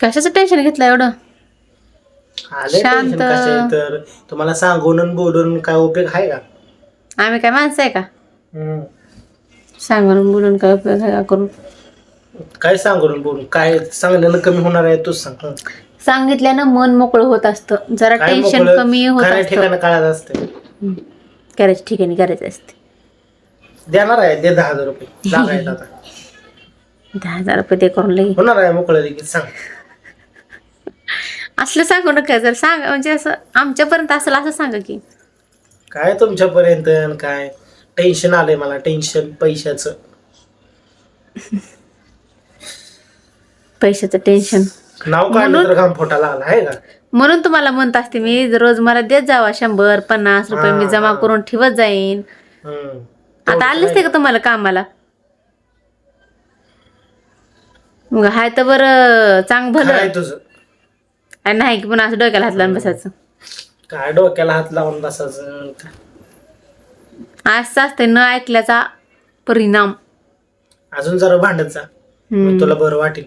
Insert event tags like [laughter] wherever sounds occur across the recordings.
कशाचं टेन्शन घेतलं एवढं? शांत. कशाचे तर? तुम्हाला सांगून आणि बोलून काय उपयोग आहे का? आम्ही काय माणसं आहे का? हम्म. सांगून बोलून काय उपयोग आहे का करून काय सांगून बोलून? काय सांगण्यानं कमी होणार आहे तूच सांग. हं. सांगितल्यानं मन मोकळं होत असतं. जरा काय टेन्शन मोकळं, कमी होत खऱ्या असतं. ठिकाणी काळात असते. हम्म. करायच्या ठिकाणी करायचं असते. देणार आहे दे दहा हजार रुपये. आता. [laughs] दहा हजार रुपये ते करून लई होणार आहे मोकळं लगेच सांग. असलं सांगू नका जर सांगा म्हणजे असं आमच्यापर्यंत असेल असं सांगा की. काय तुमच्यापर्यंत आणि काय? टेन्शन आलंय मला टेन्शन पैशाचं. पैशाचं टेन्शन नाव काढलं तर घाम फोटा लागला आहे का? म्हणून तुम्हाला म्हणत असते मी रोज मला देत जावा शंभर पन्नास रुपये मी जमा करून ठेवत जाईन. हम्म. आता आलेच ते का तुम्हाला कामाला? मग हाय तर बरं चांग खरं आहे भलं तुझं. आणि नाही की पुन्हा असं डोक्याला हात लावून बसायचं. काय डोक्याला हात लावून बसायचं? असं असते न ऐकल्याचा परिणाम. अजून जरा भांडत जा. मग तुला बरं वाटेल.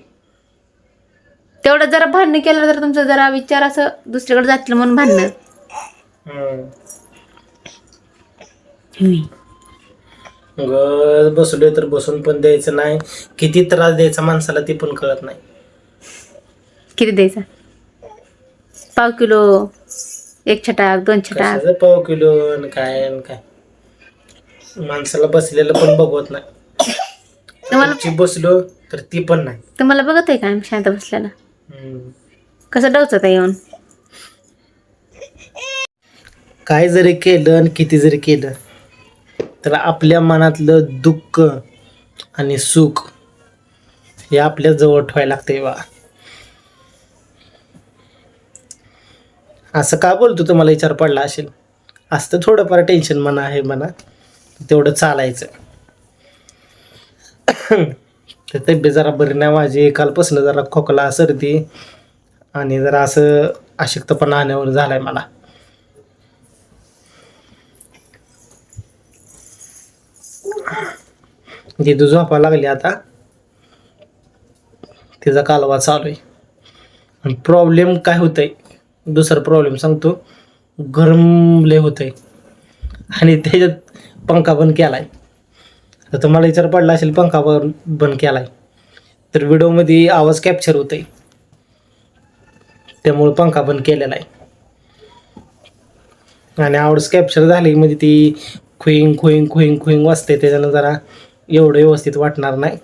तेवढं जरा भांडण केलं तर तुमचं जरा विचार असं दुसरीकडे जातील म्हणून भांडणं. हम्म. ग बसलोय तर बसून पण द्यायचं नाही. किती त्रास द्यायचा माणसाला ते पण कळत नाही. किती द्यायचा? पाव किलो एक छटाक दोन छटाक. पाव किलो आणि काय आणि काय? माणसाला बसलेलं पण बघवत नाही. तुम्हाला बसलो तर ती पण नाही. तुम्हाला बघत आहे का आम्ही शांत बसल्याला हम्म. कसं डवचत आहे येऊन? काय जरी केलं आणि किती जरी केलं तर आपल्या मनातलं दुःख आणि सुख हे आपल्या जवळ ठेवायला लागतंय बा. असं का बोलतो तुम्हाला विचार पडला असेल? असतं थोडंफार टेन्शन म्हणा आहे म्हणा तेवढं चालायचं. [coughs] तर तब्येत जरा बरी नाही माझी. कालपासून जरा खोकला सर्दी आणि जरा असं अशक्तपणा आण्यावर झाला आहे मला. दिदू झोपा लागली आता. तिचा कालवा चालू आहे. प्रॉब्लेम काय होतंय? दुसरा प्रॉब्लेम सांगतो. गरम लय होतंय. आणि त्याच्यात पंखा बंद केलाय. तर तुम्हाला विचार पडला असेल पंखा बंद बंद केलाय. तर व्हिडिओमध्ये आवाज कॅप्चर होतोय. त्यामुळे पंखा बंद केलेला आहे. आणि आवाज कॅप्चर झाली म्हणजे ती खुईंग खुईंग खुईंग खुईंग वाजते त्याच्यानं जरा एवढं व्यवस्थित वाटणार नाही.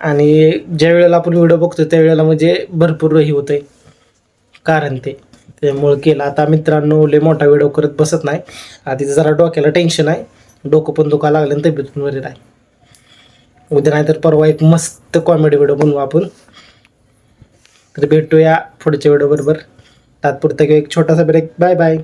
आणि ज्या वेळेला आपण व्हिडिओ बघतो त्यावेळेला म्हणजे भरपूर ही होतं कारण ते. त्यामुळं केलं. आता मित्रांनो लय मोठा व्हिडिओ करत बसत नाही. आधी जरा डोक्याला टेन्शन आहे. डोकं पण दुखा लागलं आणि तब्येत पण बरी आहे उद्या नाहीतर परवा एक मस्त कॉमेडी व्हिडिओ बनवू आपण. तर भेटूया पुढच्या व्हिडिओ बरोबर. तात्पुरता एक छोटासा ब्रेक बाय बाय